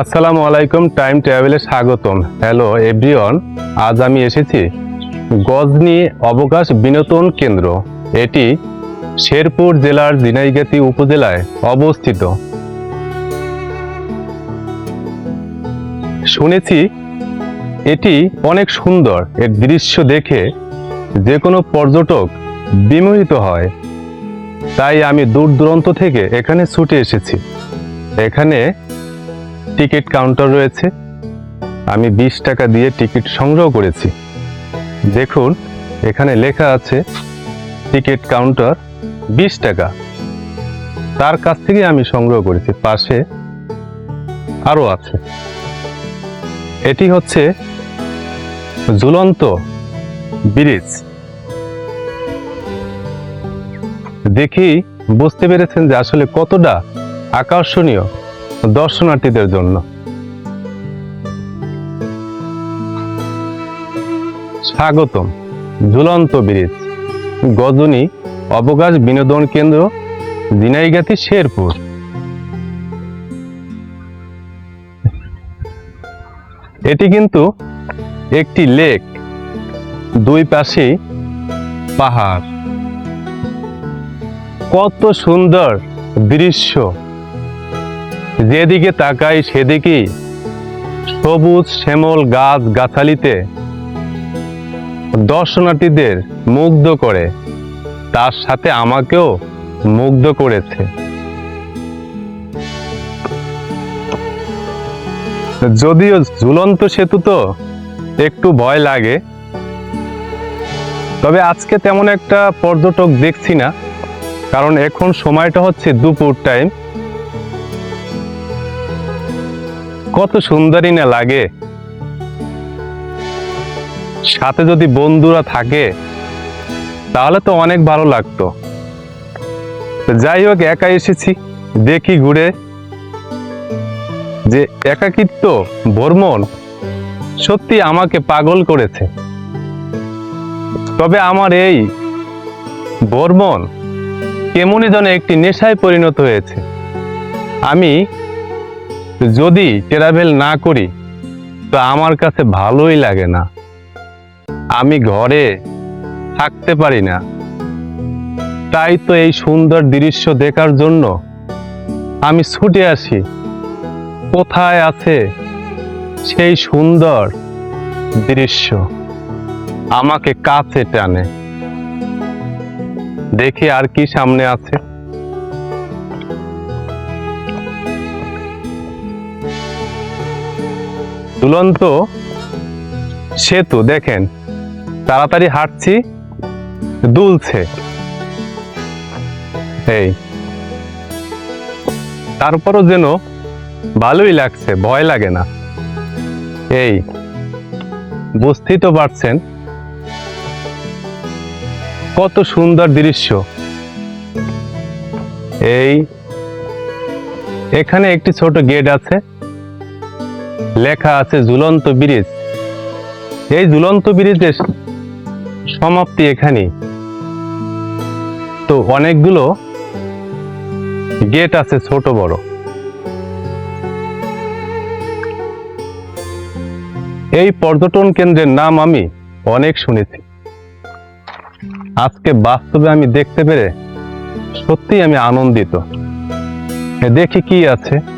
আসসালামু আলাইকুম, টাইম ট্রাভেলে স্বাগতম। হ্যালো, এভরিওয়ান, আজ আমি এসেছি গজনি অবকাশ বিনোদন কেন্দ্র। এটি শেরপুর জেলার দিনাইগাতি উপজেলায় অবস্থিত। শুনেছি এটি অনেক সুন্দর। এর দৃশ্য দেখে যে কোনো পর্যটক বিমোহিত হয়। তাই আমি দূর দূরান্ত থেকে এখানে ছুটে এসেছি। এখানে টিকিট কাউন্টার রয়েছে। আমি বিশ টাকা দিয়ে টিকিট সংগ্রহ করেছি। দেখুন, এখানে লেখা আছে, টিকিট কাউন্টার বিশ টাকা। তার কাছ থেকে আমি সংগ্রহ করেছি। পাশে আরও আছে। এটি হচ্ছে ঝুলন্ত ব্রিজ। দেখি বুঝতে পেরেছেন যে আসলে কতটা আকর্ষণীয়। দর্শনার্থীদের জন্য। স্বাগতম। ঝুলন্ত ব্রিজ, গজনী অবকাশ বিনোদন কেন্দ্র দিনাইগাতি শেরপুর। এটি কিন্তু একটি লেক, দুই পাশেই পাহাড়। কত সুন্দর দৃশ্য। যেদিকে তাকাই সেদিকেই সবুজ শ্যামল গাছ গাছালিতে দর্শনার্থীদের মুগ্ধ করে, তার সাথে আমাকেও মুগ্ধ করেছে। যদিও ঝুলন্ত সেতু তো একটু ভয় লাগে, তবে আজকে তেমন একটা পর্যটক দেখছি না, কারণ এখন সময়টা হচ্ছে দুপুর টাইম কত সুন্দরই না লাগে। সাথে যদি বন্ধুরা থাকে, তাহলে তো অনেক ভালো লাগতো। যাই হোক, একা এসেছি, দেখি ঘুরে। যে একাকিত্ব, ভ্রমণ সত্যি আমাকে পাগল করেছে। তবে আমার এই ভ্রমণ কেমনই যেন একটি নেশায় পরিণত হয়েছে। আমি যদি ট্রাভেল না করি, তো আমার কাছে ভালোই লাগে না। আমি ঘরে থাকতে পারি না। তাই তো এই সুন্দর দৃশ্য দেখার জন্য আমি ছুটে আসি। কোথায় আছে সেই সুন্দর দৃশ্য আমাকে কাছে টানে। দেখি আর কি সামনে আছে। দুলন্ত সেতু, দেখেন, তাড়াতাড়ি হাঁটছি, দুলছে। এই, তারপরও যেন ভালোই লাগছে, ভয় লাগে না। এই, বুঝতেই তো পারছেন কত সুন্দর দৃশ্য। এই, এখানে একটি ছোট গেট আছে। লেখা আছে ঝুলন্ত ব্রিজ। এই ঝুলন্ত ব্রিজের সমাপ্তি এখানে। তো অনেকগুলো গেট আছে ছোট বড়। এই পর্যটন কেন্দ্রের নাম আমি অনেক শুনেছি। আজকে বাস্তবে আমি দেখতে পেরে সত্যিই আমি আনন্দিত। দেখি কি আছে।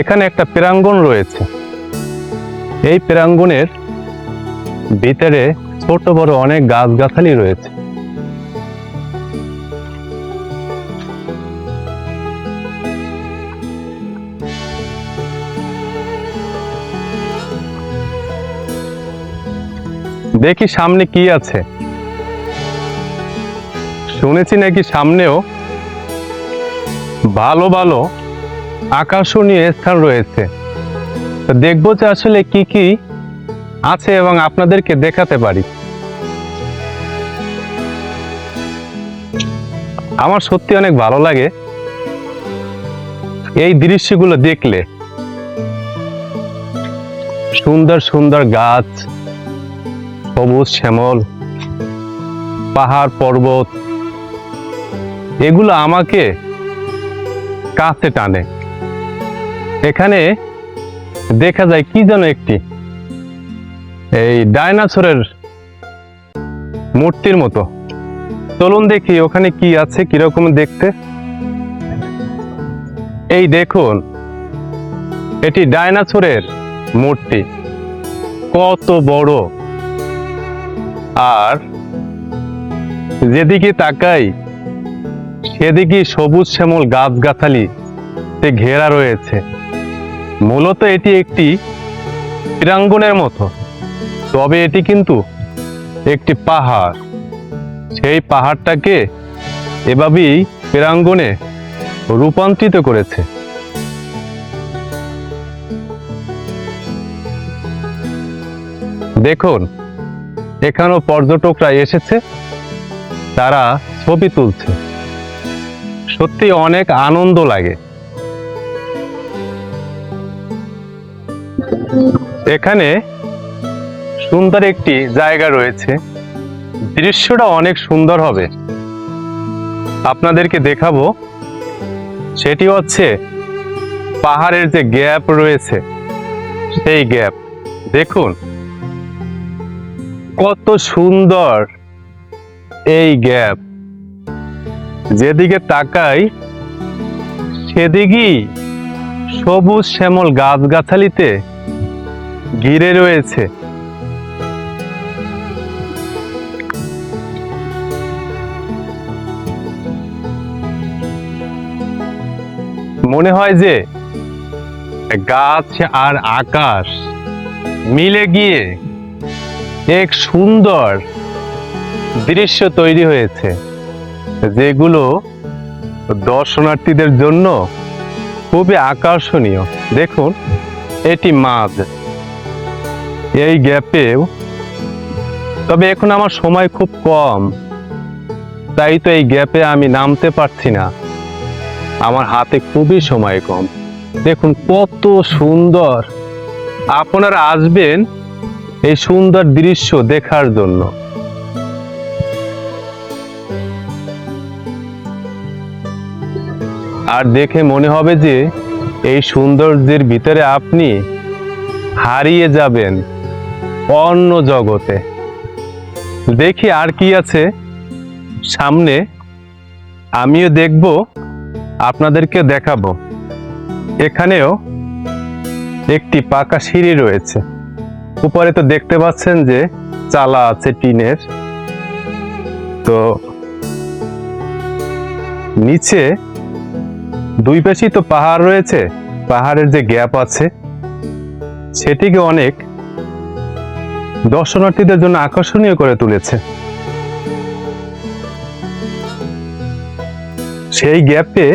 এখানে একটা প্রাঙ্গণ রয়েছে। এই প্রাঙ্গণের ভিতরে ছোট বড় অনেক গাছগাছালি রয়েছে। দেখি সামনে কি আছে। শুনেছি নাকি সামনেও ভালো ভালো আকর্ষণীয় স্থান রয়েছে। তো দেখব যে আসলে কি কি আছে এবং আপনাদেরকে দেখাতে পারি। আমার সত্যি অনেক ভালো লাগে এই দৃশ্যগুলো দেখলে। সুন্দর সুন্দর গাছ, সবুজ শ্যামল, পাহাড়, পর্বত, এগুলো আমাকে কাছে টানে। এখানে দেখা যায় কি যেন একটি? এই ডাইনাসরের মূর্তির মতো। চলুন দেখি ওখানে কি আছে, কীরকম দেখতে। এই দেখুন, এটি ডাইনাসরের মূর্তি। কত বড়। আর যেদিকে তাকাই সেদিকে সবুজ শ্যামল গাছগাছালি ঘেরা রয়েছে। মূলত এটি একটি ক্রীড়াঙ্গনের মতো, তবে এটি কিন্তু একটি পাহাড়। সেই পাহাড়টাকে এভাবেই ক্রীড়াঙ্গনে রূপান্তরিত করেছে। দেখুন, এখানেও পর্যটকরা এসেছে, তারা ছবি তুলছে। সত্যি অনেক আনন্দ লাগে। এখানে সুন্দর একটি জায়গা রয়েছে। দৃশ্যটা অনেক সুন্দর হবে। আপনাদেরকে দেখাবো, সেটি হচ্ছে পাহাড়ের যে গ্যাপ রয়েছে, সেই গ্যাপ। দেখুন, কত সুন্দর এই গ্যাপ। যেদিকে তাকাই, সেদিকেই সবুজ শ্যামল গাছগাছালিতে ঘিরে রয়েছে। মনে হয় যে গাছ আর আকাশ মিলে গিয়ে এক সুন্দর দৃশ্য তৈরি হয়েছে, যেগুলো দর্শনার্থীদের জন্য খুবই আকর্ষণীয়। দেখুন, এটি মাছ এই গ্যাপেও। তবে এখন আমার সময় খুব কম। তাই তো এই গ্যাপে আমি নামতে পারছি না। আমার হাতে খুবই সময় কম। দেখুন কত সুন্দর। আপনারা আসবেন এই সুন্দর দৃশ্য দেখার জন্য। আর দেখে মনে হবে যে এই সৌন্দর্যের ভিতরে আপনি হারিয়ে যাবেন। অন্য জগতে। দেখি আর কি আছে। সামনে আমিও দেখব আপনাদেরকে দেখাবো। এখানেও একটি পাকা সিঁড়ি রয়েছে। উপরে তো দেখতে পাচ্ছেন যে চালা আছে টিনের। তো নিচে দুই পাশেই তো পাহাড় রয়েছে। পাহাড়ের যে গ্যাপ আছে, সেটিকে অনেক দর্শনার্থীদের জন্য আকর্ষণীয় করে তুলেছে। সেই গ্যাপে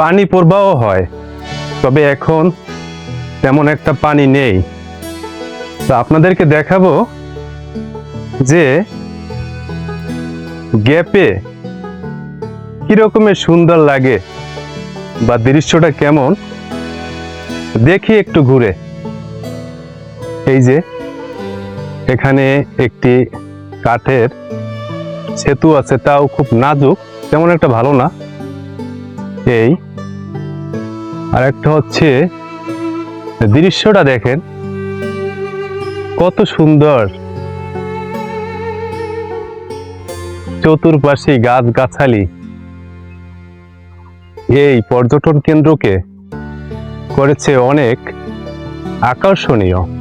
পানি প্রবাহ হয়, তবে এখন তেমন একটা পানি নেই। তো আপনাদেরকে দেখাবো যে গ্যাপে কিরকমের সুন্দর লাগে বা দৃশ্যটা কেমন, দেখি একটু ঘুরে। এই যে এখানে একটি কাঠের সেতু আছে, তাও খুব নাজুক, তেমন একটা ভালো না। এই। আর একটা হচ্ছে, দৃশ্যটা দেখেন। কত সুন্দর। চতুর্পাশে গাছ গাছালি এই পর্যটন কেন্দ্রকে করেছে অনেক আকর্ষণীয়।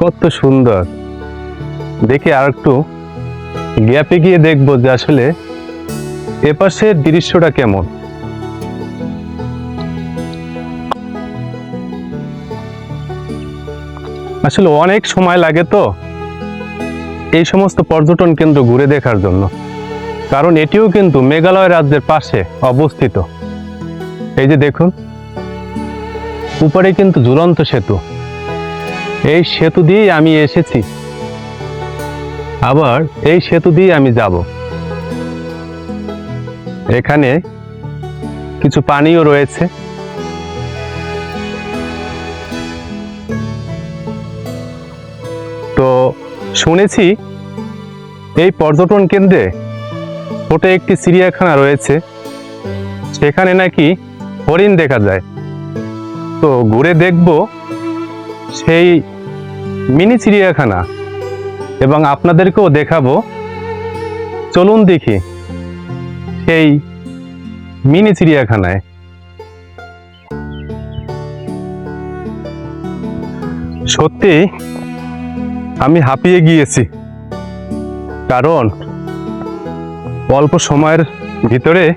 কত সুন্দর। দেখে আর একটু গ্যাপে গিয়ে দেখব যে আসলে এপাশের দৃশ্যটা কেমন। আসলে অনেক সময় লাগে তো এই সমস্ত পর্যটন কেন্দ্র ঘুরে দেখার জন্য। কারণ এটিও কিন্তু মেঘালয় রাজ্যের পাশে অবস্থিত। এই যে দেখুন, উপরে কিন্তু ঝুলন্ত সেতু। এই সেতু দিয়েই আমি এসেছি। আবার এই সেতু দিয়ে আমি যাব। এখানে কিছু পানিও রয়েছে। তো শুনেছি এই পর্যটন কেন্দ্রে ছোট একটি চিড়িয়াখানা রয়েছে। সেখানে নাকি হরিণ দেখা যায়। তো ঘুরে দেখব সেই মিনি চিড়িয়াখানা। এবং আপনাদেরকেও দেখাবো। চলুন দেখি সেই মিনি চিড়িয়াখানায়। সত্যি, আমি হাঁপিয়ে গিয়েছি। কারণ, অল্প সময়ের ভিতরে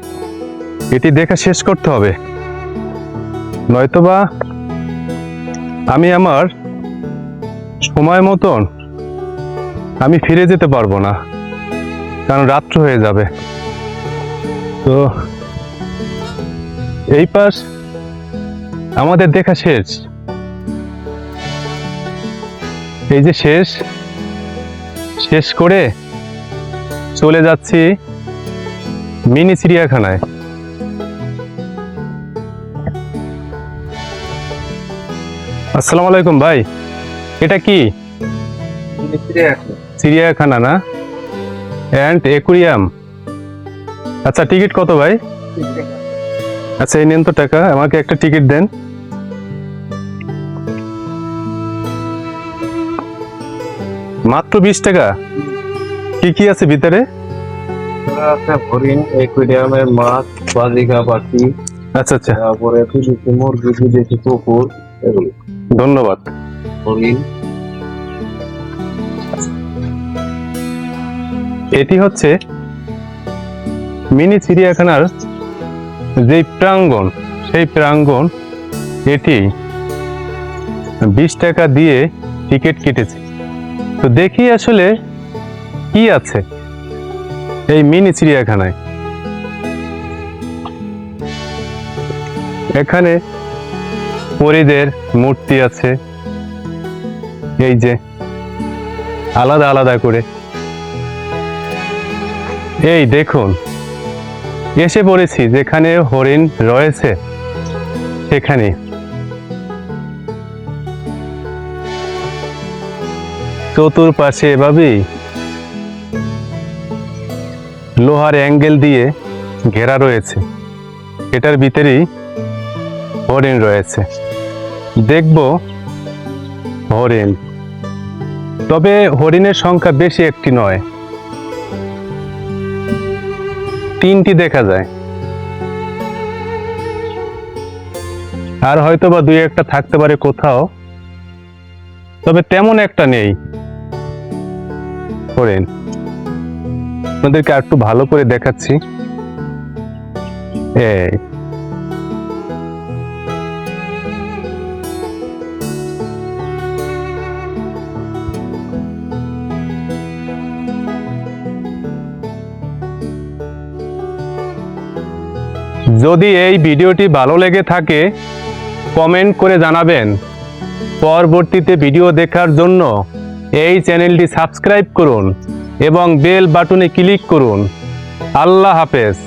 এটি দেখা শেষ করতে হবে। নয়তোবা, আমি আমার সময় মতন আমি ফিরে যেতে পারব না, কারণ রাত্র হয়ে যাবে। তো এই পাশ আমাদের দেখা শেষ। এই যে শেষ শেষ করে চলে যাচ্ছি মিনি চিড়িয়াখানায়। আসসালামু আলাইকুম ভাই। এটা কি? চিড়িয়াখানা না? অ্যান্ড একুরিয়াম আচ্ছা টিকিট কত ভাই? আচ্ছা এই নেন তো টাকা আমাকে একটা টিকিট দেন। মাত্র বিশ টাকা? কি কি আছে ভিতরে? হরিণ একুইরিয়ামের মাছ বাজিকা পাখি আচ্ছা আচ্ছা। তারপরে মুরগি বিদেশি কুকুর এগুলো। ধন্যবাদ। হরিণ এটি হচ্ছে মিনি চিড়িয়াখানার যে প্রাঙ্গণ, সেই প্রাঙ্গণ এটি বিশ টাকা দিয়ে টিকিট কেটেছে। তো দেখি আসলে কি আছে এই মিনি চিড়িয়াখানায়। এখানে পরিদের মূর্তি আছে এই যে, আলাদা আলাদা করে। এই দেখুন, এসে পড়েছি যেখানে হরিণ রয়েছে, সেখানে। চতুর্পাশে এভাবেই লোহার অ্যাঙ্গেল দিয়ে ঘেরা রয়েছে। এটার ভিতরেই হরিণ রয়েছে। দেখব হরিণ। তবে হরিণের সংখ্যা বেশি একটি নয়। তিনটি দেখা যায়। আর হয়তো বা দুই একটা থাকতে পারে কোথাও। তবে তেমন একটা নেই। হরিণ। আপনাদেরকে একটু ভালো করে দেখাচ্ছি। এই। যদি এই ভিডিওটি ভালো লেগে থাকে কমেন্ট করে জানাবেন। পরবর্তীতে ভিডিও দেখার জন্য এই চ্যানেলটি সাবস্ক্রাইব করুন এবং বেল বাটনে ক্লিক করুন। আল্লাহ হাফেজ।